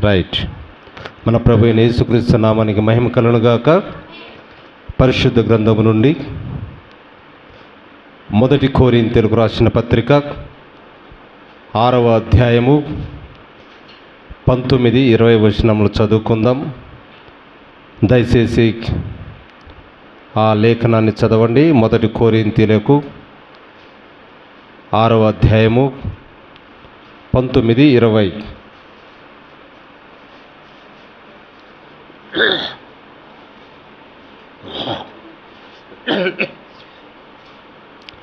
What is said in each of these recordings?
Right మన ప్రభు యేసుక్రీస్తు నామానికి మహిమ కలుగుగాక పరిశుద్ధ గ్రంథము నుండి మొదటి కోరిన తెలుగు రాసిన పత్రిక ఆరవ అధ్యాయము పంతొమ్మిది ఇరవై వచనములు చదువుకుందాం. దయచేసి ఆ లేఖనాన్ని చదవండి. మొదటి కోరింతీలకు ఆరవ అధ్యాయము పంతొమ్మిది ఇరవై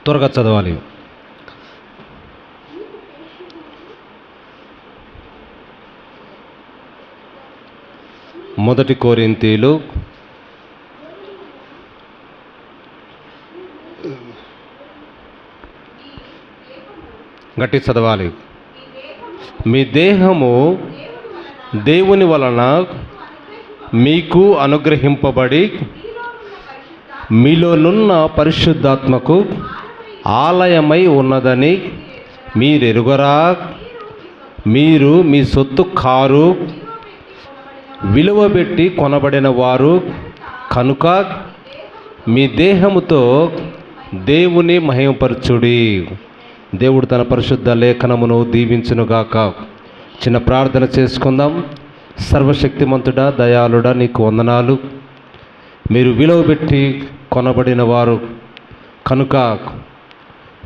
త్వరగా చదవాలి. మొదటి కోరింతీలు. గట్టి చదవాలి. మీ దేహము దేవుని వలన మీకు అనుగ్రహింపబడి మీలోనున్న పరిశుద్ధాత్మకు ఆలయమై ఉన్నదని మీరెరుగరా? మీరు మీ సొత్తు కారు విలువబెట్టి కొనబడిన వారు కనుక మీ దేహముతో దేవుని మహిమపరచుడి. దేవుడు తన పరిశుద్ధ లేఖనమును దీవించునుగాక. చిన్న ప్రార్థన చేసుకుందాం. సర్వశక్తిమంతుడా దయాళుడా నీకు వందనాలు. మీరు విలువ పెట్టి కొనబడిన వారు. కనుక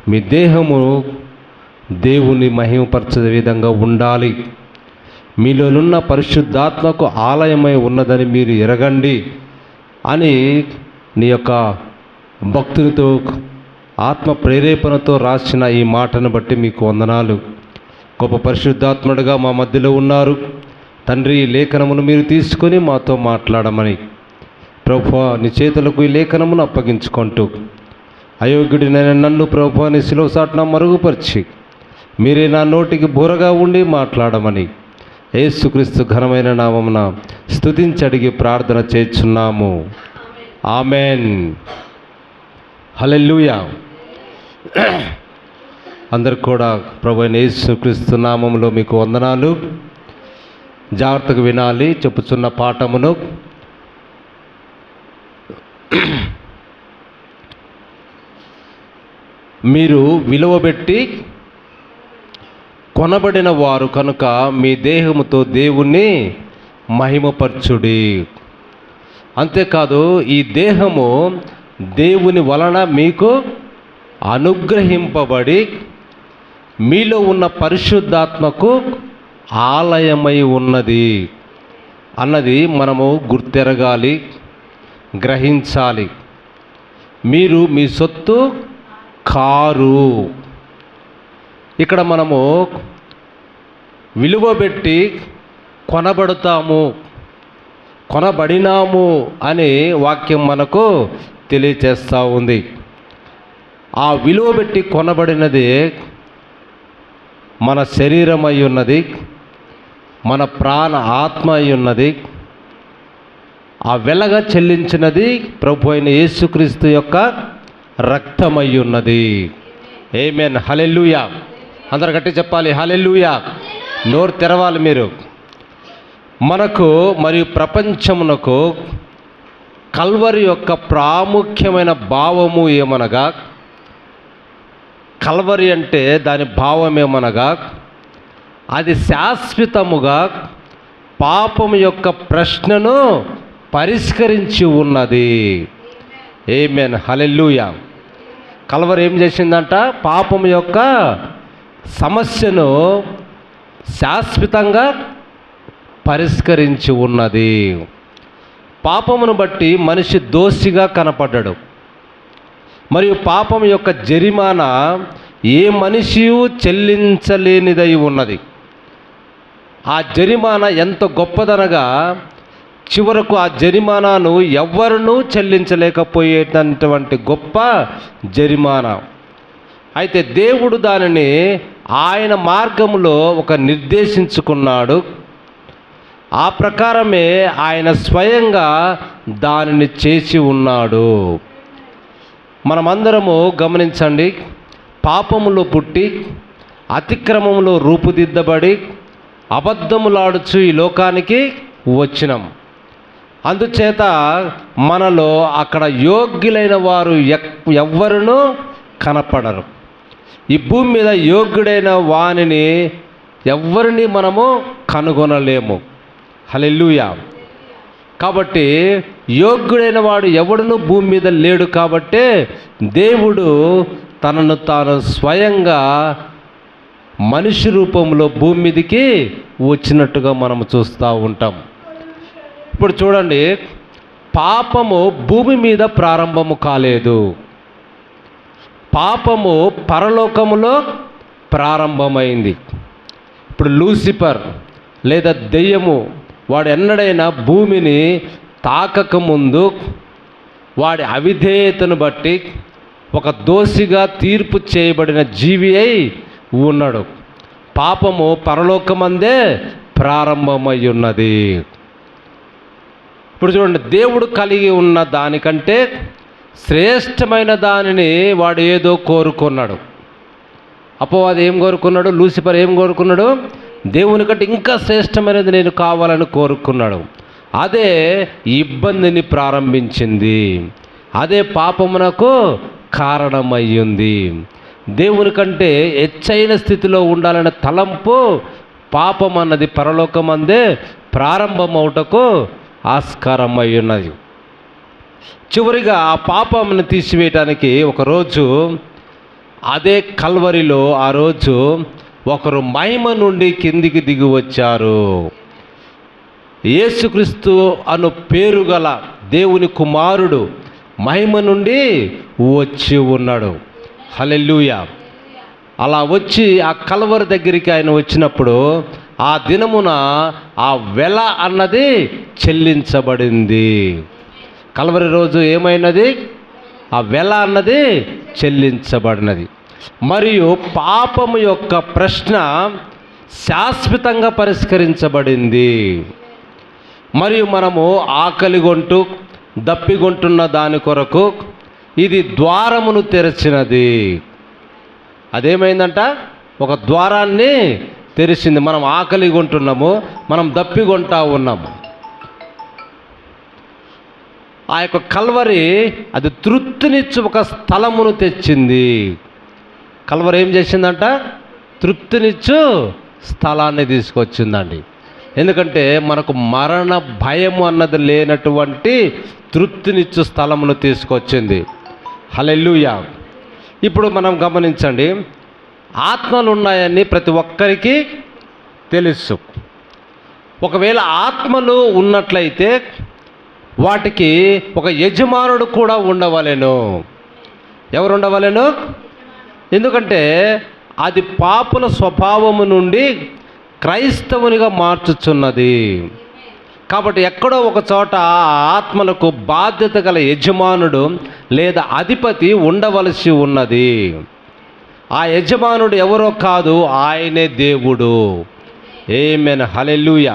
మీ దేహము దేవుని మహిమపరచే విధంగా ఉండాలి. మీలోనున్న పరిశుద్ధాత్మకు ఆలయమై ఉన్నదని మీరు ఎరగండి అని నీ యొక్క భక్తులతో ఆత్మ ప్రేరేపణతో రాసిన ఈ మాటను బట్టి మీకు వందనాలు. గొప్ప పరిశుద్ధాత్ముడుగా మా మధ్యలో ఉన్నారు. తండ్రి ఈ లేఖనమును మీరు తీసుకొని మాతో మాట్లాడమని. ప్రభు నీ చేతులకు ఈ లేఖనమును అప్పగించుకుంటూ. అయోగ్యుడినైన నన్ను ప్రభు నీ శిలోసాట్న మరుగుపరిచి. మీరే నా నోటికి బూరగా ఉండి మాట్లాడమని. ఏసుక్రీస్తు ఘనమైన నామమున స్థుతించడిగి అడిగి ప్రార్థన చేస్తున్నాము. ఆమెన్. హలెల్లుయా. అందరు కూడా ప్రభు యేసుక్రీస్తు నామములో మీకు వందనాలు. జాగ్రత్తగా వినాలి చెప్పుచున్న పాఠమును. మీరు విలువబెట్టి కొనబడిన వారు కనుక మీ దేహముతో దేవుణ్ణి మహిమపరచుడి. అంతేకాదు ఈ దేహము దేవుని వలన మీకు అనుగ్రహింపబడి మీలో ఉన్న పరిశుద్ధాత్మకు ఆలయమై ఉన్నది అన్నది మనము గుర్తెరగాలి గ్రహించాలి. మీరు మీ సొత్తు కారు. ఇక్కడ మనము విలువ పెట్టి కొనబడతాము కొనబడినాము అని వాక్యం మనకు తెలియచేస్తూ ఉంది. ఆ విలువ పెట్టి కొనబడినది మన శరీరం అయి ఉన్నది. మన ప్రాణ ఆత్మ అయి ఉన్నది. ఆ వెలగ చెల్లించినది ప్రభు అయిన యేసుక్రీస్తు యొక్క రక్తమై ఉన్నది. ఏమేన్ హలెల్లుయా అందరు గట్టి చెప్పాలి. హలెల్లుయా నోరు తెరవాలి మీరు. మనకు మరియు ప్రపంచమునకు కల్వరి యొక్క ప్రాముఖ్యమైన భావము ఏమనగా? కల్వరి అంటే దాని భావం ఏమనగా అది శాశ్వతముగా పాపం యొక్క ప్రశ్నను పరిష్కరించి ఉన్నది. ఏమేన్ హలెల్లుయా కలవర్ ఏం చేసిందంట? పాపం యొక్క సమస్యను శాశ్వతంగా పరిష్కరించి ఉన్నది. పాపమును బట్టి మనిషి దోషిగా కనపడ్డాడు. మరియు పాపం యొక్క జరిమానా ఏ మనిషి చెల్లించలేనిదై ఉన్నది. ఆ జరిమానా ఎంత గొప్పదనగా చివరకు ఆ జరిమానాను ఎవ్వరునూ చెల్లించలేకపోయేటటువంటి గొప్ప జరిమానా. అయితే దేవుడు దానిని ఆయన మార్గంలో ఒక నిర్దేశించుకున్నాడు. ఆ ప్రకారమే ఆయన స్వయంగా దానిని చేసి ఉన్నాడు. మనమందరము గమనించండి పాపములో పుట్టి అతిక్రమంలో రూపుదిద్దబడి అబద్ధములాడుచు ఈ లోకానికి వచ్చినాం. అందుచేత మనలో అక్కడ యోగ్యులైన వారు ఎక్- ఎవ్వరునూ కనపడరు. ఈ భూమి మీద యోగ్యుడైన వానిని ఎవ్వరిని మనము కనుగొనలేము. హలెల్లుయా. కాబట్టి యోగ్యుడైన వాడు ఎవడును భూమి మీద లేడు కాబట్టే దేవుడు తనను తాను స్వయంగా మనిషి రూపంలో భూమి మీదకి వచ్చినట్టుగా మనం చూస్తూ ఉంటాం. ఇప్పుడు చూడండి పాపము భూమి మీద ప్రారంభము కాలేదు. పాపము పరలోకములో ప్రారంభమైంది. ఇప్పుడు లూసిఫర్ లేదా దెయ్యము వాడు ఎన్నడైనా భూమిని తాకక ముందు వాడి అవిధేయతను బట్టి ఒక దోషిగా తీర్పు చేయబడిన జీవి అయి ఉన్నాడు పాపము పరలోకమందే ప్రారంభమై ఉన్నది ఇప్పుడు చూడండి దేవుడు కలిగి ఉన్న దానికంటే శ్రేష్టమైన దానిని వాడు ఏదో కోరుకున్నాడు. అపవాది ఏం కోరుకున్నాడు? లూసిఫర్ ఏం కోరుకున్నాడు? దేవుని కంటే ఇంకా శ్రేష్టమైనది నేను కావాలని కోరుకున్నాడు. అదే ఇబ్బందిని ప్రారంభించింది. అదే పాపమునకు కారణమయ్యింది. దేవుని కంటే ఎచ్చైన స్థితిలో ఉండాలనే తలంపు పాపం అన్నది పరలోకమందే ప్రారంభమవుటకు ఆస్కారం అయి ఉన్నది చివరిగా ఆ పాపంను తీసివేయటానికి ఒకరోజు అదే కల్వరిలో ఆ రోజు ఒకరు మహిమ నుండి కిందికి దిగి వచ్చారు. యేసుక్రీస్తు అను పేరు గల దేవుని కుమారుడు మహిమ నుండి వచ్చి ఉన్నాడు. హలెల్లుయా. అలా వచ్చి ఆ కల్వరి దగ్గరికి ఆయన వచ్చినప్పుడు ఆ దినమున ఆ వెల అన్నది చెల్లించబడింది. కలవరి రోజు ఏమైనది? ఆ వెల అన్నది చెల్లించబడినది. మరియు పాపము యొక్క ప్రశ్న శాశ్వతంగా పరిష్కరించబడింది. మరియు మనము ఆకలిగొంటూ దప్పిగొంటున్న దాని కొరకు ఇది ద్వారమును తెరిచినది. అదేమైందంట? ఒక ద్వారాన్ని తెరిచింది. మనం ఆకలికుంటున్నాము మనం దప్పిగొంటా ఉన్నాము. ఆ యొక్క కల్వరి అది తృప్తినిచ్చు ఒక స్థలమును తెచ్చింది. కల్వరి ఏం చేసిందంట? తృప్తినిచ్చు స్థలాన్ని తీసుకొచ్చిందండి. ఎందుకంటే మనకు మరణ భయము అన్నది లేనటువంటి తృప్తినిచ్చు స్థలమును తీసుకొచ్చింది. హలెల్లుయా. ఇప్పుడు మనం గమనించండి ఆత్మలు ఉన్నాయని ప్రతి ఒక్కరికి తెలుసు. ఒకవేళ ఆత్మలు ఉన్నట్లయితే వాటికి ఒక యజమానుడు కూడా ఉండవలెను. ఎవరు ఉండవలెను? ఎందుకంటే అది పాపుల స్వభావము నుండి క్రైస్తవునిగా మార్చుచున్నది. కాబట్టి ఎక్కడో ఒక చోట ఆత్మలకు బాధ్యత గల యజమానుడు లేదా అధిపతి ఉండవలసి ఉన్నది. ఆ యజమానుడు ఎవరో కాదు ఆయనే దేవుడు. ఏమెన్ హలెలుయ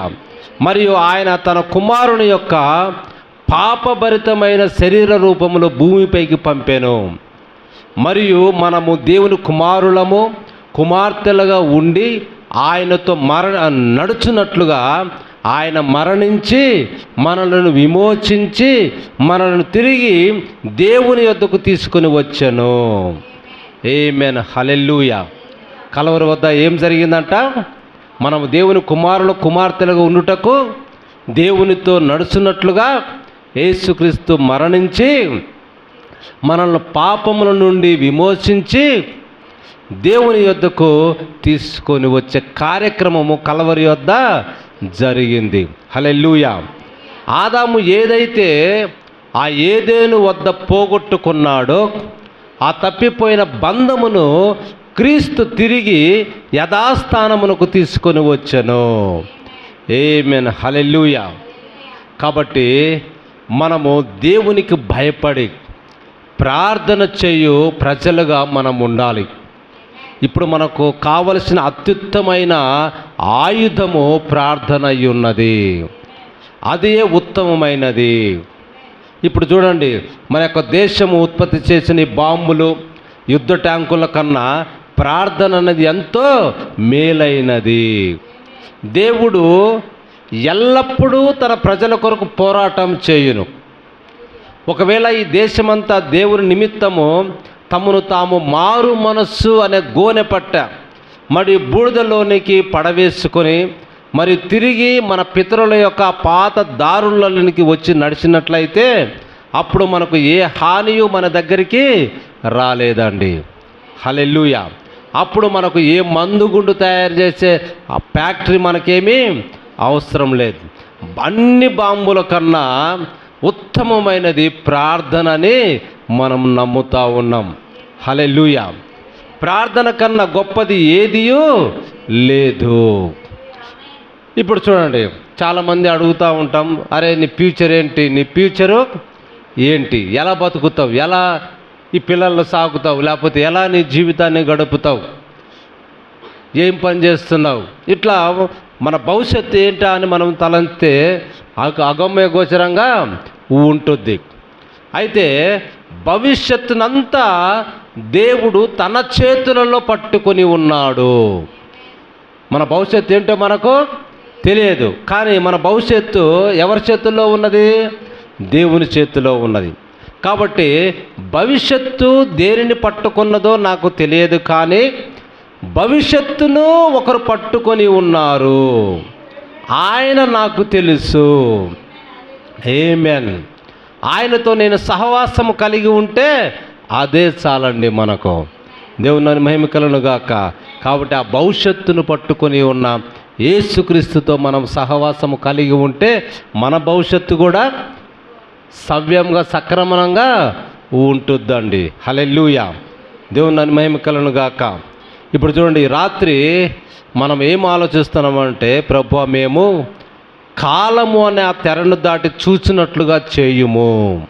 మరియు ఆయన తన కుమారుని యొక్క పాపభరితమైన శరీర రూపములో భూమిపైకి పంపాను. మరియు మనము దేవుని కుమారులము కుమార్తెలుగా ఉండి ఆయనతో మర నడుచున్నట్లుగా ఆయన మరణించి మనలను విమోచించి మనలను తిరిగి దేవుని యొద్దకు తీసుకొని వచ్చాను. ఏమెన్ హలెల్లుయ కలవరి వద్ద ఏం జరిగిందంట? మనం దేవుని కుమారులు కుమార్తెలుగా ఉండుటకు దేవునితో నడుచున్నట్లుగా యేసుక్రీస్తు మరణించి మనల్ని పాపముల నుండి విమోచించి దేవుని యొద్దకు తీసుకొని వచ్చే కార్యక్రమము కలవరి యొద్ద జరిగింది. హలెల్లుయా. ఆదాము ఏదైతే ఆ ఏదేను వద్ద పోగొట్టుకున్నాడో ఆ తప్పిపోయిన బంధమును క్రీస్తు తిరిగి యథాస్థానమునకు తీసుకొని వచ్చను. Amen hallelujah. కాబట్టి మనము దేవునికి భయపడి ప్రార్థన చేయు ప్రజలుగా మనం ఉండాలి. ఇప్పుడు మనకు కావలసిన అత్యుత్తమైన ఆయుధము ప్రార్థన ఉన్నది అదే ఉత్తమమైనది. ఇప్పుడు చూడండి మన యొక్క దేశము ఉత్పత్తి చేసిన బాంబులు యుద్ధ ట్యాంకుల కన్నా ప్రార్థన అనేది ఎంతో మేలైనది. దేవుడు ఎల్లప్పుడూ తన ప్రజల కొరకు పోరాటం చేయును. ఒకవేళ ఈ దేశమంతా దేవుని నిమిత్తము తమను తాము మారు మనస్సు అనే గోనె పట్ట మరి బూడిదలోనికి పడవేసుకొని మరి తిరిగి మన పితరుల యొక్క పాత దారులలోనికి వచ్చి నడిచినట్లయితే అప్పుడు మనకు ఏ హానియు మన దగ్గరికి రాలేదండి. హలెల్లుయ. అప్పుడు మనకు ఏ మందు గుండు తయారు చేసే ఆ ఫ్యాక్టరీ మనకేమీ అవసరం లేదు. అన్ని బాంబుల కన్నా ఉత్తమమైనది ప్రార్థన అని మనం నమ్ముతా ఉన్నాం. హలెలుయ ప్రార్థన కన్నా గొప్పది ఏదియో లేదు. ఇప్పుడు చూడండి చాలామంది అడుగుతూ ఉంటాం అరే నీ ఫ్యూచర్ ఏంటి? నీ ఫ్యూచరు ఏంటి? ఎలా బతుకుతావు? ఎలా ఈ పిల్లలను సాకుతావు లేకపోతే ఎలా నీ జీవితాన్ని గడుపుతావు? ఏం పని చేస్తున్నావు? ఇట్లా మన భవిష్యత్తు ఏంటా అని మనం తలంతే అగమ్య గోచరంగా ఉంటుంది అయితే భవిష్యత్తునంతా దేవుడు తన చేతులలో పట్టుకొని ఉన్నాడు. మన భవిష్యత్తు ఏంటో మనకు తెలియదు. కానీ మన భవిష్యత్తు ఎవరి చేతుల్లో ఉన్నది? దేవుని చేతిలో ఉన్నది. కాబట్టి భవిష్యత్తు దేనిని పట్టుకున్నదో నాకు తెలియదు కానీ భవిష్యత్తును ఒకరు పట్టుకొని ఉన్నారు. ఆయన నాకు తెలుసు. ఏమెన్ ఆయనతో నేను సహవాసము కలిగి ఉంటే అదే చాలండి మనకు. దేవుని మహిమకలను గాక. కాబట్టి ఆ భవిష్యత్తును పట్టుకొని ఉన్న యేసుక్రీస్తుతో మనం సహవాసము కలిగి ఉంటే మన భవిష్యత్తు కూడా సవ్యంగా సక్రమణంగా ఉంటుందండి. హలెల్లుయ. దేవుని మహిమకలను గాక. ఇప్పుడు చూడండి రాత్రి మనం ఏం ఆలోచిస్తున్నామంటే ప్రభు మేము కాలము అనే ఆ తెరను దాటి చూసినట్లుగా చేయుము.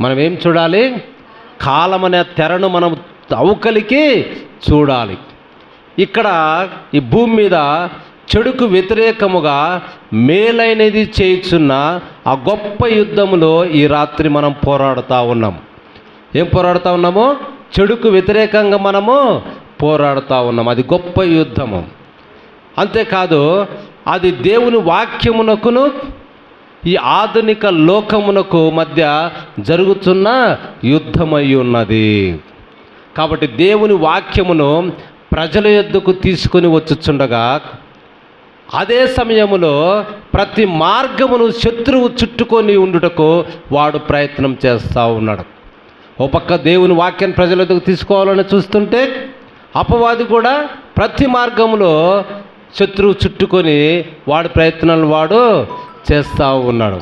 మనం ఏం చూడాలి? కాలం అనే తెరను మనం అవకలికి చూడాలి. ఇక్కడ ఈ భూమి మీద చెడుకు వ్యతిరేకముగా మేలైనది చేయుచున్న ఆ గొప్ప యుద్ధములో ఈ రాత్రి మనం పోరాడుతూ ఉన్నాం. ఏం పోరాడుతూ ఉన్నాము? చెడుకు వ్యతిరేకంగా మనము పోరాడుతూ ఉన్నాం. అది గొప్ప యుద్ధము. అంతేకాదు అది దేవుని వాక్యమునకును ఈ ఆధునిక లోకమునకు మధ్య జరుగుతున్న యుద్ధమై ఉన్నది కాబట్టి దేవుని వాక్యమును ప్రజల యొద్దకు తీసుకొని వచ్చుచుండగా అదే సమయములో ప్రతి మార్గమును శత్రువు చుట్టుకొని ఉండుటకు వాడు ప్రయత్నం చేస్తూ ఉన్నాడు. ఓ పక్క దేవుని వాక్యాన్ని ప్రజల యొద్దకు తీసుకోవాలని చూస్తుంటే అపవాది కూడా ప్రతి మార్గంలో శత్రువు చుట్టుకొని వాడి ప్రయత్నాలు వాడు చేస్తూ ఉన్నాడు.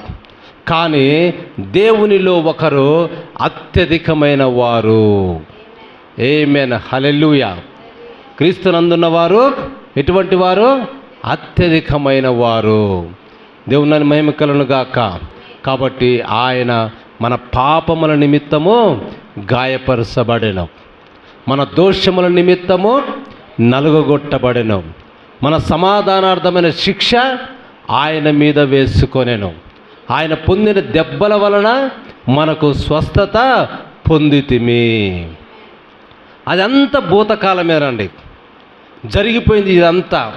కానీ దేవునిలో ఒకరు అత్యధికమైన వారు. ఏమేన హలెల్లుయ క్రీస్తునందున్న వారు ఎటువంటి వారు? అత్యధికమైన వారు. దేవుని మహిమకలను గాక. కాబట్టి ఆయన మన పాపముల నిమిత్తము గాయపరచబడెను. మన దోషముల నిమిత్తము నలుగగొట్టబడెను. మన సమాధానార్థమైన శిక్ష ఆయన మీద వేసుకొనేను. ఆయన పొందిన దెబ్బల వలన మనకు స్వస్థత పొందితిమి. అదంతా భూతకాలమేనండి. జరిగిపోయింది ఇదంతా.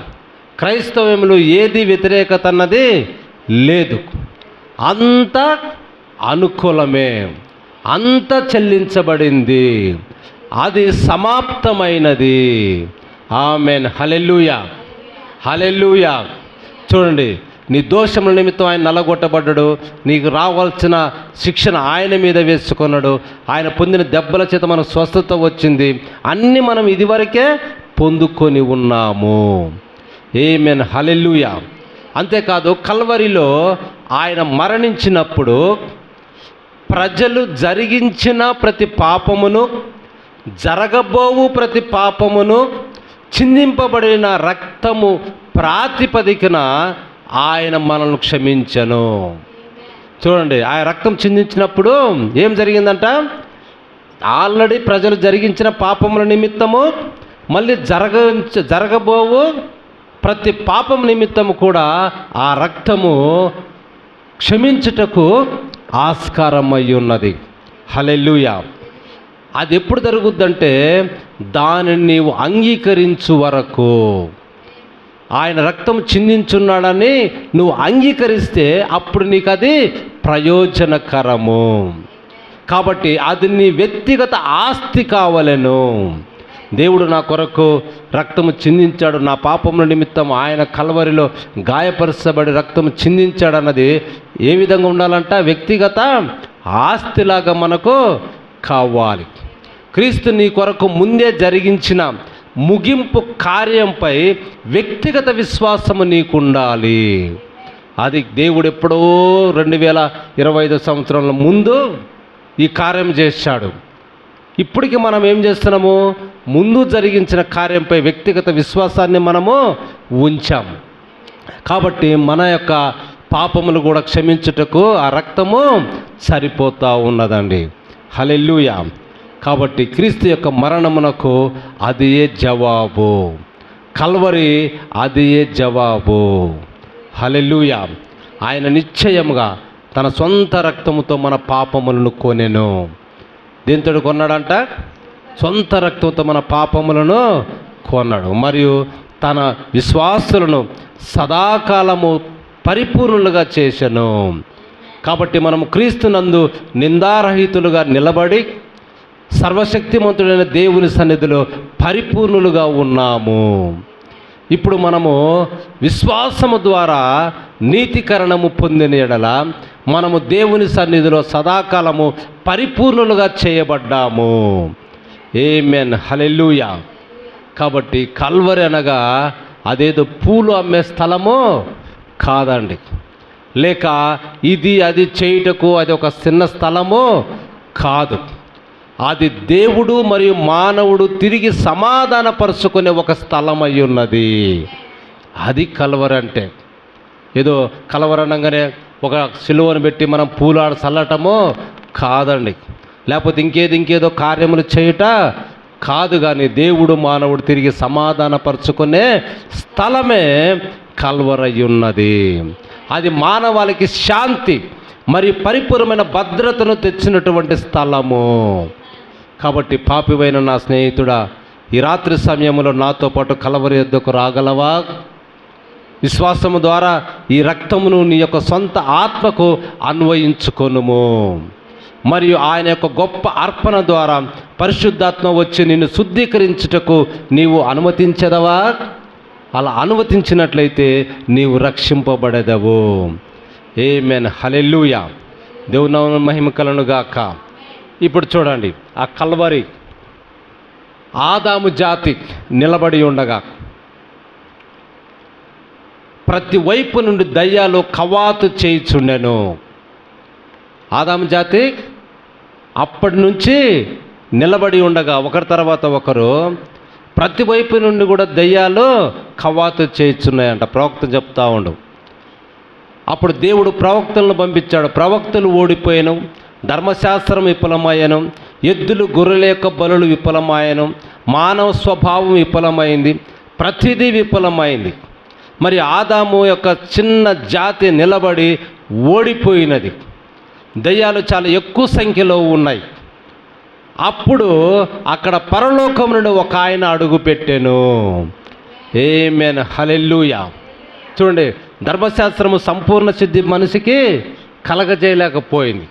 క్రైస్తవ్యంలో ఏది వ్యతిరేకత అన్నది లేదు. అంత అనుకూలమే. అంత చెల్లించబడింది. అది సమాప్తమైనది. ఆమెన్. హలెల్లుయా. హలెల్లుయా. చూడండి నీ దోషముల నిమిత్తం ఆయన నల్లగొట్టబడ్డాడు. నీకు రావాల్సిన శిక్షణ ఆయన మీద వేసుకున్నాడు. ఆయన పొందిన దెబ్బల చేత మనకు స్వస్థత వచ్చింది. అన్నీ మనం ఇదివరకే పొందుకొని ఉన్నాము. ఏమెన్ హలెల్లుయా అంతేకాదు కల్వరిలో ఆయన మరణించినప్పుడు ప్రజలు జరిగించిన ప్రతి పాపమును జరగబోవు ప్రతి పాపమును చిందింపబడిన రక్తము ప్రాతిపదికన ఆయన మనల్ని క్షమించను. చూడండి ఆ రక్తం చిందించినప్పుడు ఏం జరిగిందంట? ఆల్రెడీ ప్రజలు జరిగించిన పాపముల నిమిత్తము మళ్ళీ జరగ జరగబోవు ప్రతి పాపం నిమిత్తము కూడా ఆ రక్తము క్షమించుటకు ఆస్కారం అయి ఉన్నది. హలెల్లుయా. అది ఎప్పుడు జరుగుద్దంటే దానిని నీవు అంగీకరించు వరకు. ఆయన రక్తం చిందించున్నాడని నువ్వు అంగీకరిస్తే అప్పుడు నీకు అది ప్రయోజనకరము. కాబట్టి అది నీ వ్యక్తిగత ఆస్తి కావలను. దేవుడు నా కొరకు రక్తము చిందించాడు. నా పాపముల నిమిత్తం ఆయన కలవరిలో గాయపరచబడి రక్తము చిందించాడు అన్నది ఏ విధంగా ఉండాలంట? వ్యక్తిగత ఆస్తిలాగా మనకు కావాలి. క్రీస్తు నీ కొరకు ముందే జరిగించిన ముగింపు కార్యంపై వ్యక్తిగత విశ్వాసము నీకు ఉండాలి అది దేవుడు ఎప్పుడో రెండు వేల ఇరవై ఐదు సంవత్సరాల ముందు ఈ కార్యం చేశాడు. ఇప్పటికి మనం ఏం చేస్తున్నాము? ముందు జరిగించిన కార్యంపై వ్యక్తిగత విశ్వాసాన్ని మనము ఉంచాము కాబట్టి మన యొక్క పాపములు కూడా క్షమించుటకు ఆ రక్తము సరిపోతూ ఉన్నదండి. హలెల్లుయా. కాబట్టి క్రీస్తు యొక్క మరణమునకు అదియే జవాబు. కల్వరి అదియే జవాబు. హలెలుయ ఆయన నిశ్చయముగా తన సొంత రక్తముతో మన పాపములను కొనెను. దీంతో కొన్నాడంట? సొంత రక్తంతో మన పాపములను కొన్నాడు. మరియు తన విశ్వాసులను సదాకాలము పరిపూర్ణులుగా చేశాను కాబట్టి మనము క్రీస్తునందు నిందారహితులుగా నిలబడి సర్వశక్తిమంతుడైన దేవుని సన్నిధిలో పరిపూర్ణులుగా ఉన్నాము. ఇప్పుడు మనము విశ్వాసము ద్వారా నీతికరణము పొందిన ఎడల మనము దేవుని సన్నిధిలో సదాకాలము పరిపూర్ణులుగా చేయబడ్డాము. ఏమెన్ హలెల్లుయా కాబట్టి కల్వరి అనగా అదేదో పూలు అమ్మే స్థలము కాదండి. లేక ఇది అది చేయుటకు అది ఒక చిన్న స్థలము కాదు. అది దేవుడు మరియు మానవుడు తిరిగి సమాధానపరుచుకునే ఒక స్థలం అయి ఉన్నది. అది కలవర అంటే. ఏదో కలవరనంగానే ఒక సిలువను పెట్టి మనం పూలాడ చల్లటము కాదండి. లేకపోతే ఇంకేది ఇంకేదో కార్యములు చేయుట కాదు కానీ దేవుడు మానవుడు తిరిగి సమాధానపరుచుకునే స్థలమే కల్వరై ఉన్నది. అది మానవాళికి శాంతి మరి పరిపూర్ణమైన భద్రతను తెచ్చినటువంటి స్థలము. కాబట్టి పాపివైన నా స్నేహితుడా ఈ రాత్రి సమయంలో నాతో పాటు కలవరి యొద్దకు రాగలవా? విశ్వాసము ద్వారా ఈ రక్తమును నీ యొక్క సొంత ఆత్మకు అన్వయించుకొనుము. మరియు ఆయన యొక్క గొప్ప అర్పణ ద్వారా పరిశుద్ధాత్మ వచ్చి నిన్ను శుద్ధీకరించుటకు నీవు అనుమతించదవా? అలా అనుమతించినట్లయితే నీవు రక్షింపబడదవు. మెన్ హలెల్లుయా దేవునవ మహిమ కలను గాక ఇప్పుడు చూడండి ఆ కల్వరి ఆదాము జాతి నిలబడి ఉండగా ప్రతి వైపు నుండి దయ్యాలు కవాతు చేయిచుండెను. ఆదాము జాతి అప్పటి నుంచి నిలబడి ఉండగా ఒకరి తర్వాత ఒకరు ప్రతి వైపు నుండి కూడా దయ్యాలు కవాతు చేయిచున్నాయంట. ప్రవక్త చెప్తా ఉండు. అప్పుడు దేవుడు ప్రవక్తలను పంపించాడు. ప్రవక్తలు ఓడిపోయాను. ధర్మశాస్త్రం విఫలమయ్యను ఎద్దులు గొర్రెల యొక్క బలులు విఫలమాయను మానవ స్వభావం విఫలమైంది ప్రతిదీ విఫలమైంది. మరి ఆదాము యొక్క చిన్న జాతి నిలబడి ఓడిపోయినది. దయ్యాలు చాలా ఎక్కువ సంఖ్యలో ఉన్నాయి. అప్పుడు అక్కడ పరలోకం నుండి ఒక ఆయన అడుగు పెట్టాను ఏమేన్ హలెల్లుయా చూడండి ధర్మశాస్త్రము సంపూర్ణ సిద్ధి మనిషికి కలగజేయలేకపోయింది.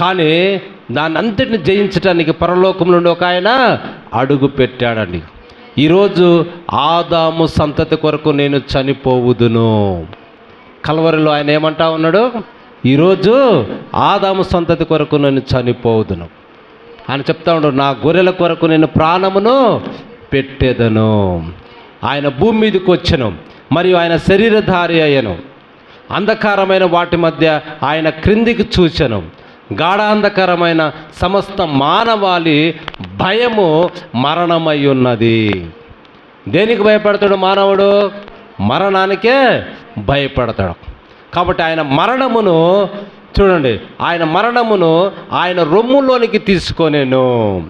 కానీ దాన్ని అంతటిని జయించడానికి పరలోకం నుండి ఒక ఆయన అడుగు పెట్టాడండి. ఈరోజు ఆదాము సంతతి కొరకు నేను చనిపోవుదును. కలవరిలో ఆయన ఏమంటా ఉన్నాడు? ఈరోజు ఆదాము సంతతి కొరకు నేను చనిపోవుదును. ఆయన చెప్తా ఉన్నాడు నా గొర్రెల కొరకు నేను ప్రాణమును పెట్టేదను. ఆయన భూమి మీదకి వచ్చను మరియు ఆయన శరీరధారి అయ్యను. అంధకారమైన వాటి మధ్య ఆయన క్రిందికి చూచను. గాఢాంధకరమైన సమస్త మానవాళి భయము మరణమై ఉన్నది దేనికి భయపడతాడు మానవుడు? మరణానికే భయపడతాడు. కాబట్టి ఆయన మరణమును చూడండి ఆయన మరణమును ఆయన రొమ్ములోనికి తీసుకొనేను.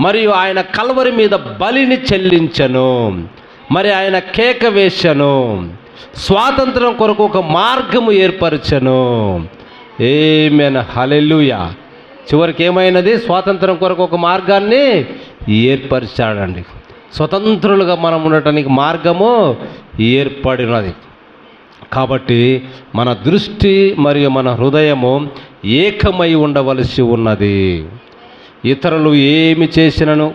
మరియు ఆయన కల్వరి మీద బలిని చెల్లించను. మరి ఆయన కేక వేశను. స్వాతంత్రం కొరకు ఒక మార్గము ఏర్పరచను. ఏమెన హలెల్లుయా చివరికి ఏమైనది? స్వాతంత్రం కొరకు ఒక మార్గాన్ని ఏర్పరిచాడండి. స్వతంత్రులుగా మనం ఉండటానికి మార్గము ఏర్పడినది. కాబట్టి మన దృష్టి మరియు మన హృదయము ఏకమై ఉండవలసి ఉన్నది. ఇతరులు ఏమి చేసినను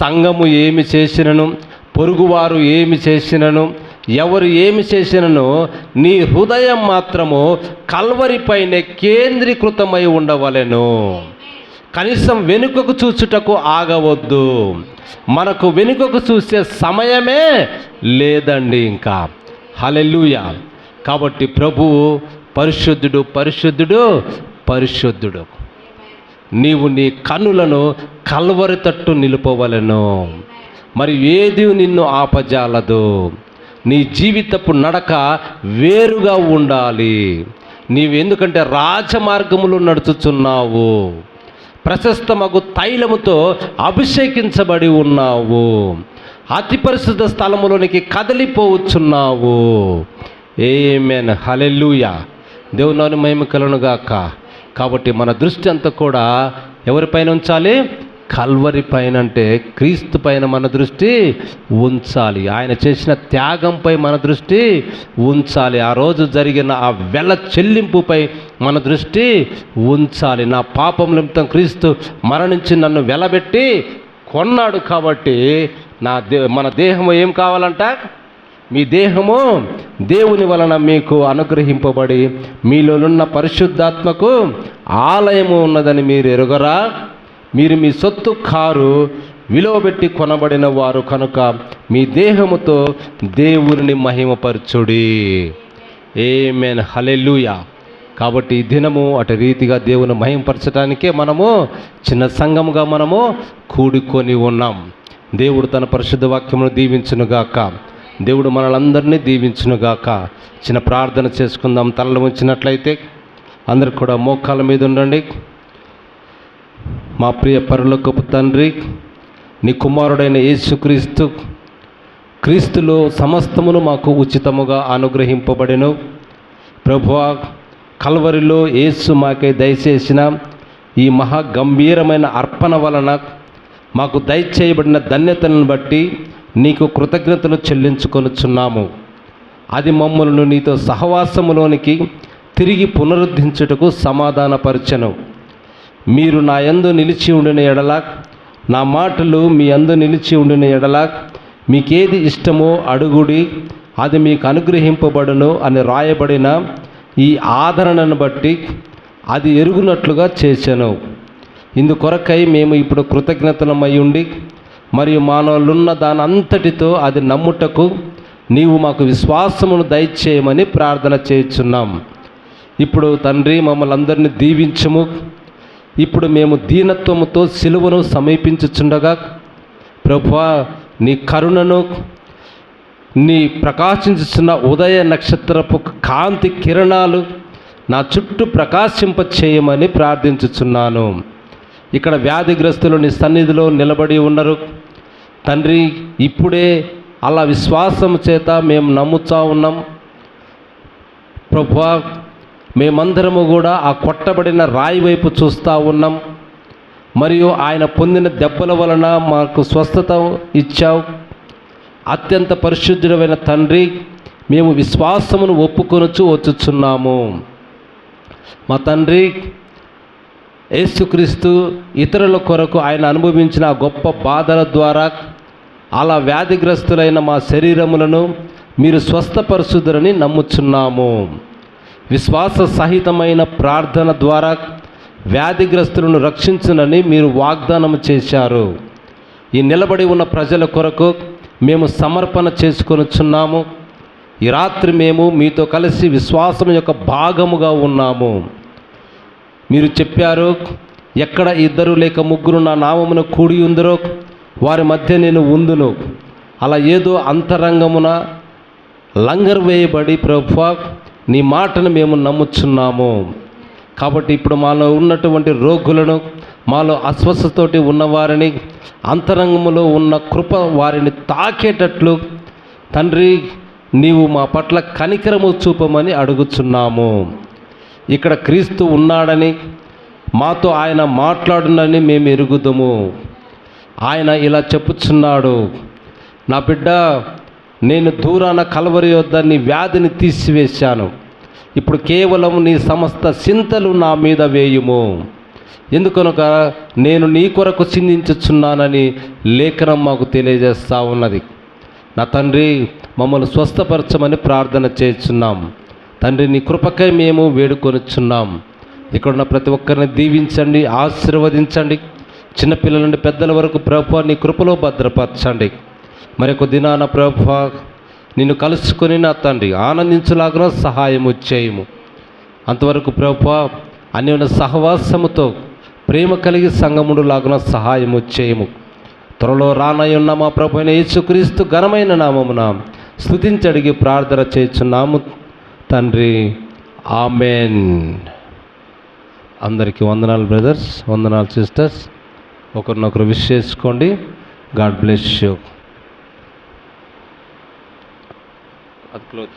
సంఘము ఏమి చేసినను పొరుగువారు ఏమి చేసినను ఎవరు ఏమి చేసినను నీ హృదయం మాత్రము కల్వరిపైనే కేంద్రీకృతమై ఉండవలెను. కనీసం వెనుకకు చూచుటకు ఆగవద్దు. మనకు వెనుకకు చూసే సమయమే లేదండి ఇంకా. హలెలుయ కాబట్టి ప్రభువు పరిశుద్ధుడు పరిశుద్ధుడు పరిశుద్ధుడు. నీవు నీ కన్నులను కల్వరి తట్టు నిలుపవలను. మరి ఏది నిన్ను ఆపజాలదు? నీ జీవితపు నడక వేరుగా ఉండాలి. నీవు ఎందుకంటే రాజమార్గములు నడుచుచున్నావు. ప్రశస్తమగు తైలముతో అభిషేకించబడి ఉన్నావు. అతి పరిశుద్ధ స్థలములోనికి కదిలిపోవచ్చున్నావు. ఏమేన్ హలెల్లుయా దేవుని మహిమ కలునుగాక కాబట్టి మన దృష్టి అంతా కూడా ఎవరిపైన ఉంచాలి? కల్వరి పైన అంటే క్రీస్తు పైన మన దృష్టి ఉంచాలి. ఆయన చేసిన త్యాగంపై మన దృష్టి ఉంచాలి. ఆ రోజు జరిగిన ఆ వెల చెల్లింపుపై మన దృష్టి ఉంచాలి. నా పాపం నిమిత్తం క్రీస్తు మరణించి నన్ను వెలబెట్టి కొన్నాడు కాబట్టి నా దే మన దేహము ఏం కావాలంట? మీ దేహము దేవుని వలన మీకు అనుగ్రహింపబడి మీలోనున్న పరిశుద్ధాత్మకు ఆలయము ఉన్నదని మీరు ఎరుగరా? మీరు మీ సొత్తు కారు విలువబెట్టి కొనబడిన వారు కనుక మీ దేహముతో దేవుని మహిమపరచుడి. ఏమేన్ హలెలుయా కాబట్టి ఈ దినము అటు రీతిగా దేవుని మహింపరచడానికే మనము చిన్న సంఘముగా మనము కూడుకొని ఉన్నాం. దేవుడు తన పరిశుద్ధ వాక్యమును దీవించునుగాక దేవుడు మనలందరినీ దీవించునుగాక చిన్న ప్రార్థన చేసుకుందాం. తలలు ఉంచినట్లయితే అందరికి కూడా మోకాల మీద ఉండండి. మా ప్రియ పరలోకపు తండ్రి నీ కుమారుడైన యేసుక్రీస్తు క్రీస్తులో సమస్తమును మాకు ఉచితముగా అనుగ్రహింపబడెను. ప్రభు కల్వరిలో యేసు మాకై దయచేసిన ఈ మహా గంభీరమైన అర్పణ వలన మాకు దయచేయబడిన ధన్యతలను బట్టి నీకు కృతజ్ఞతలు చెల్లించుకొనుచున్నాము. అది మమ్మల్ని నీతో సహవాసములోనికి తిరిగి పునరుద్ధరించుటకు సమాధానపరచను. మీరు నా యందు నిలిచి ఉండిన ఎడలా నా మాటలు మీ యందు నిలిచి ఉండిన ఎడలా మీకేది ఇష్టమో అడుగుడి అది మీకు అనుగ్రహింపబడును అని రాయబడిన ఈ ఆదరణను బట్టి అది ఎరుగునట్లుగా చేశాను. ఇందుకొరకై మేము ఇప్పుడు కృతజ్ఞతలమయ్యుండి ఉండి మరియు మానవులున్న దాని అంతటితో అది నమ్ముటకు నీవు మాకు విశ్వాసమును దయచేయమని ప్రార్థన చేయుచున్నాం. ఇప్పుడు తండ్రి మమ్మల్ని అందరినీ దీవించము. ఇప్పుడు మేము దీనత్వముతో సిలువను సమీపించుచుండగా ప్రభువా నీ కరుణను నీ ప్రకాశించుచున్న ఉదయ నక్షత్రపు కాంతి కిరణాలు నా చుట్టూ ప్రకాశింప చేయమని ప్రార్థించుచున్నాను. ఇక్కడ వ్యాధిగ్రస్తులు నీ సన్నిధిలో నిలబడి ఉన్నారు. తండ్రి ఇప్పుడే అలా విశ్వాసం చేత మేము నమ్ముతా ఉన్నాం. ప్రభువా మేమందరము కూడా ఆ కొట్టబడిన రాయి వైపు చూస్తూ ఉన్నాం. మరియు ఆయన పొందిన దెబ్బల వలన మాకు స్వస్థత ఇచ్చావు. అత్యంత పరిశుద్ధుడమైన తండ్రి మేము విశ్వాసమును ఒప్పుకొనుచు వచ్చుచున్నాము. మా తండ్రి యేసుక్రీస్తు ఇతరుల కొరకు ఆయన అనుభవించిన గొప్ప బాధల ద్వారా అలా వ్యాధిగ్రస్తులైన మా శరీరములను మీరు స్వస్థపరుచుదరని నమ్ముచున్నాము. విశ్వాస సహితమైన ప్రార్థన ద్వారా వ్యాధిగ్రస్తులను రక్షించునని మీరు వాగ్దానం చేశారు. ఈ నిలబడి ఉన్న ప్రజల కొరకు మేము సమర్పణ చేసుకొనుచున్నాము. ఈ రాత్రి మేము మీతో కలిసి విశ్వాసం యొక్క భాగముగా ఉన్నాము. మీరు చెప్పారు ఎక్కడ ఇద్దరు లేక ముగ్గురు నా నామమున కూడి ఉందరో వారి మధ్య నేను ఉందును. అలా ఏదో అంతరంగమున లంగర్ వేయబడి ప్రభు నీ మాటను మేము నమ్ముచున్నాము. కాబట్టి ఇప్పుడు మాలో ఉన్నటువంటి రోగులను మాలో అస్వస్థతోటి ఉన్నవారిని అంతరంగములో ఉన్న కృప వారిని తాకేటట్లు తండ్రి నీవు మా పట్ల కనికరము చూపమని అడుగుచున్నాము. ఇక్కడ క్రీస్తు ఉన్నాడని మాతో ఆయన మాట్లాడునని మేము ఎరుగుదము. ఆయన ఇలా చెప్పుచున్నాడు నా బిడ్డ నేను దూరాన కలవరి యొద్ద నీ వ్యాధిని తీసివేశాను. ఇప్పుడు కేవలం నీ సమస్త చింతలు నా మీద వేయుము. ఎందుకనక నేను నీ కొరకు చిందించుచున్నానని లేఖనం మాకు తెలియజేస్తూ ఉన్నది. నా తండ్రి మమ్మల్ని స్వస్థపరచమని ప్రార్థన చేస్తున్నాం. తండ్రి నీ కృపకై మేము వేడుకొనిచున్నాం. ఇక్కడున్న ప్రతి ఒక్కరిని దీవించండి ఆశీర్వదించండి. చిన్నపిల్లల నుండి పెద్దల వరకు ప్రభు నీ కృపలో భద్రపరచండి. మరొక దినాన ప్రభు నిన్ను కలుసుకొని నా తండ్రి ఆనందించలాగా సహాయము చేయము. అంతవరకు ప్రభు అన్యోన్య సహవాసముతో ప్రేమ కలిగి సంగముడు లాగున సహాయము చేయము. త్వరలో రానయ్యున్న మా ప్రభు అయిన యేసుక్రీస్తు ఘనమైన నామమున స్థుతించడిగి ప్రార్థన చేస్తున్నాము తండ్రి. ఆమెన్. అందరికీ వందనాలు బ్రదర్స్. వందనాలు సిస్టర్స్. ఒకరినొకరు విష్ చేసుకోండి. God bless you. అది క్లోజ్